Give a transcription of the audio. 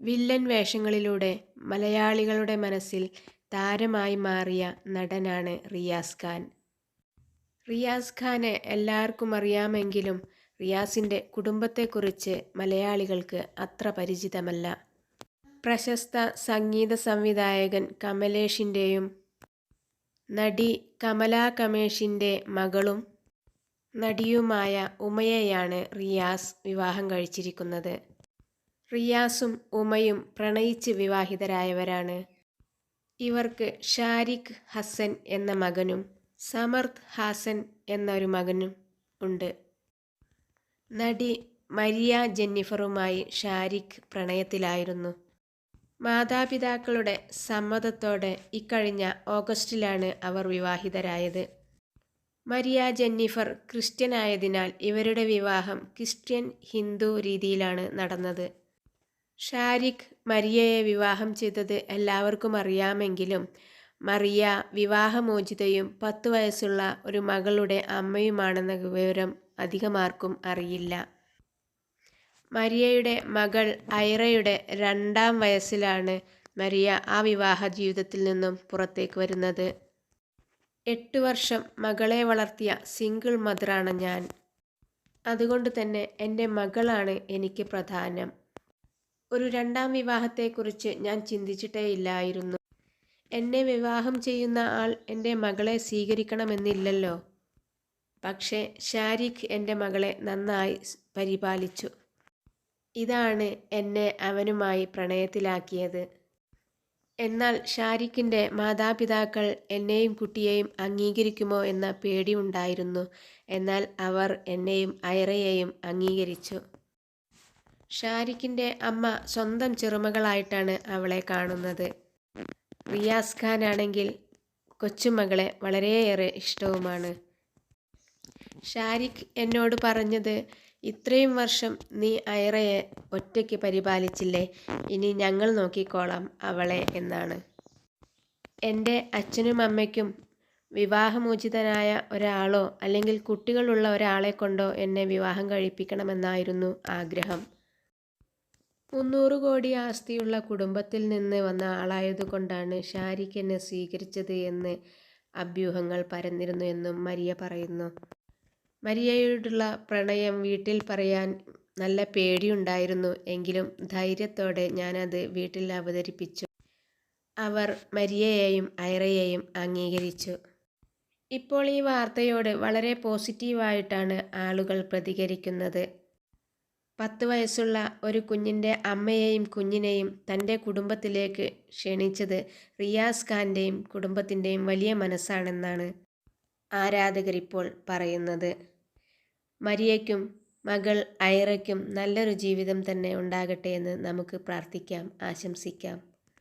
Villain വേഷങ്ങളിലൂടെ മലയാളികളുടെ മനസ്സിൽ താരമായി മാറിയ നടനാണ് റിയാസ് ഖാൻ. റിയാസ് ഖാനെ എല്ലാവർക്കും അറിയാമെങ്കിലും റിയാസിന്റെ കുടുംബത്തെക്കുറിച്ച് മലയാളികൾക്ക് അത്ര പരിചിതമല്ല. പ്രശസ്ത സംഗീത സംവിധായകൻ കമലേഷിന്റെയും നടി കമലാ കമേഷിന്റെ മകളും നടിയുമായ ഉമയെയാണ് റിയാസ് വിവാഹം കഴിച്ചിരിക്കുന്നത്. റിയാസും ഉമയും പ്രണയിച്ച് വിവാഹിതരായവരാണ്. ഇവർക്ക് ഷാരിഖ് ഹസൻ എന്ന മകനും സമർത്ത് ഹാസൻ എന്നൊരു മകനും ഉണ്ട്. നടി മരിയ ജെന്നിഫറുമായി ഷാരിഖ് പ്രണയത്തിലായിരുന്നു. മാതാപിതാക്കളുടെ സമ്മതത്തോടെ ഇക്കഴിഞ്ഞ ഓഗസ്റ്റിലാണ് അവർ വിവാഹിതരായത്. മരിയ ജെന്നിഫർ ക്രിസ്ത്യനായതിനാൽ ഇവരുടെ വിവാഹം ക്രിസ്ത്യൻ ഹിന്ദു രീതിയിലാണ് നടന്നത്. ഷാരിഖ് മരിയയെ വിവാഹം ചെയ്തത് എല്ലാവർക്കും അറിയാമെങ്കിലും മറിയ വിവാഹമോചിതയും പത്ത് വയസ്സുള്ള ഒരു മകളുടെ അമ്മയുമാണെന്ന വിവരം അധികമാർക്കും അറിയില്ല. മരിയയുടെ മകൾ ഐറയുടെ രണ്ടാം വയസ്സിലാണ് മരിയ ആ വിവാഹ ജീവിതത്തിൽ നിന്നും പുറത്തേക്ക് വരുന്നത്. എട്ട് വർഷം മകളെ വളർത്തിയ സിംഗിൾ മദറാണ് ഞാൻ. അതുകൊണ്ട് തന്നെ എന്റെ മകളാണ് എനിക്ക് പ്രധാനം. ഒരു രണ്ടാം വിവാഹത്തെക്കുറിച്ച് ഞാൻ ചിന്തിച്ചിട്ടേ ഇല്ലായിരുന്നു എന്നെ വിവാഹം ചെയ്യുന്ന ആൾ എന്റെ മകളെ സ്വീകരിക്കണമെന്നില്ലല്ലോ. പക്ഷേ ഷാരിഖ് എന്റെ മകളെ നന്നായി പരിപാലിച്ചു. ഇതാണ് എന്നെ അവനുമായി പ്രണയത്തിലാക്കിയത്. എന്നാൽ ഷാരിഖിന്റെ മാതാപിതാക്കൾ എന്നെയും കുട്ടിയെയും അംഗീകരിക്കുമോ എന്ന പേടിയുണ്ടായിരുന്നു എന്നാൽ അവർ എന്നെയും ഐറയെയും അംഗീകരിച്ചു. ഷാരിഖിന്റെ അമ്മ സ്വന്തം ചെറുമകളായിട്ടാണ് അവളെ കാണുന്നത്. റിയാസ് ഖാൻ ആണെങ്കിൽ കൊച്ചുമകളെ വളരെയേറെ ഇഷ്ടവുമാണ്. ഷാരിഖ് എന്നോട് പറഞ്ഞത് ഇത്രയും വർഷം നീ ഐറയെ ഒറ്റയ്ക്ക് പരിപാലിച്ചില്ലേ? ഇനി ഞങ്ങൾ നോക്കിക്കോളാം അവളെ എന്നാണ്. എന്റെ അച്ഛനും അമ്മയ്ക്കും വിവാഹമോചിതനായ ഒരാളോ അല്ലെങ്കിൽ കുട്ടികളുള്ള ഒരാളെ കൊണ്ടോ എന്നെ വിവാഹം കഴിപ്പിക്കണമെന്നായിരുന്നു ആഗ്രഹം. മുന്നൂറ് കോടി ആസ്തിയുള്ള കുടുംബത്തിൽ നിന്ന് വന്ന ആളായതുകൊണ്ടാണ് ഷാരിഖ് എന്നെ സ്വീകരിച്ചത് എന്ന് അഭ്യൂഹങ്ങൾ പരന്നിരുന്നു എന്നും മരിയ പറയുന്നു. മരിയയോടുള്ള പ്രണയം വീട്ടിൽ പറയാൻ നല്ല പേടിയുണ്ടായിരുന്നു എങ്കിലും ധൈര്യത്തോടെ ഞാനത് വീട്ടിൽ അവതരിപ്പിച്ചു. അവർ മരിയയെയും ഐറയെയും അംഗീകരിച്ചു. ഇപ്പോൾ ഈ വാർത്തയോട് വളരെ പോസിറ്റീവായിട്ടാണ് ആളുകൾ പ്രതികരിക്കുന്നത്. പത്ത് വയസ്സുള്ള ഒരു കുഞ്ഞിന്റെ അമ്മയെയും കുഞ്ഞിനെയും തന്റെ കുടുംബത്തിലേക്ക് ക്ഷണിച്ചത് റിയാസ് ഖാന്റെയും കുടുംബത്തിന്റെയും വലിയ മനസ്സാണെന്നാണ് ആരാധകരിപ്പോൾ പറയുന്നത്. മരിയയ്ക്കും മകൾ ഐറയ്ക്കും നല്ലൊരു ജീവിതം തന്നെ ഉണ്ടാകട്ടെ എന്ന് നമുക്ക് പ്രാർത്ഥിക്കാം ആശംസിക്കാം.